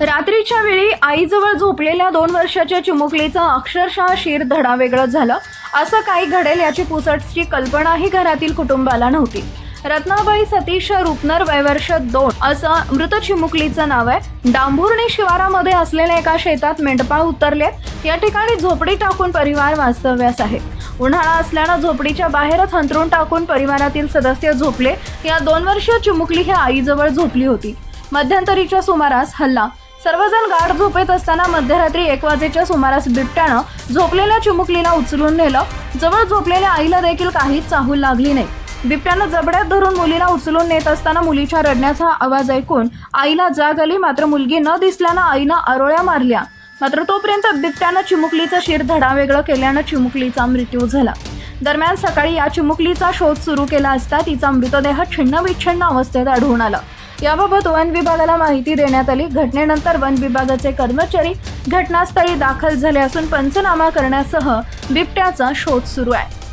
रात्रीच्या वेळी आईजवळ झोपलेल्या दोन वर्षाच्या चिमुकलीचं अक्षरशः शिर धडा वेगळं झालं. असं काही घडेल याची पुसटची कल्पनाही घरातील कुटुंबाला नव्हती. रत्नाबाई सतीश रुपनर वयवर्ष दोन असं मृत चिमुकलीचं नाव आहे. डांभुर्णी शिवारामध्ये असलेल्या एका शेतात मेंढपाळ उतरलेत. या ठिकाणी झोपडी टाकून परिवार वास्तव्यास आहे. उन्हाळा असल्यानं झोपडीच्या बाहेरच हंतरून टाकून परिवारातील सदस्य झोपले. या दोन वर्षीय चिमुकली ही आईजवळ झोपली होती. मध्यंतरीच्या सुमारास हल्ला सर्वजण गाढ झोपेत असताना मध्यरात्री एक वाजेच्या सुमारास बिबट्यानं झोपलेल्या चिमुकलीला उचलून नेलं. जवळ झोपलेल्या आईला देखील काहीच चाहूल लागली नाही. बिबट्यानं जबड्यात धरून मुलीला उचलून नेत असताना मुलीच्या रडण्याचा आवाज ऐकून आईला जाग आली. मात्र मुलगी न दिसल्यानं आईनं आरोळ्या मारल्या. मात्र तोपर्यंत बिबट्यानं चिमुकलीचं शिर धडा वेगळं केल्यानं चिमुकलीचा मृत्यू झाला. दरम्यान सकाळी या चिमुकलीचा शोध सुरू केला असता तिचा मृतदेह छिन्नविच्छिन्न अवस्थेत आढळून आला. याबाबत वन विभागाला माहिती देण्यात आली. घटनेनंतर वन विभागाचे कर्मचारी घटनास्थळी दाखल झाले असून पंचनामा करण्यासह बिबट्याचा शोध सुरू आहे.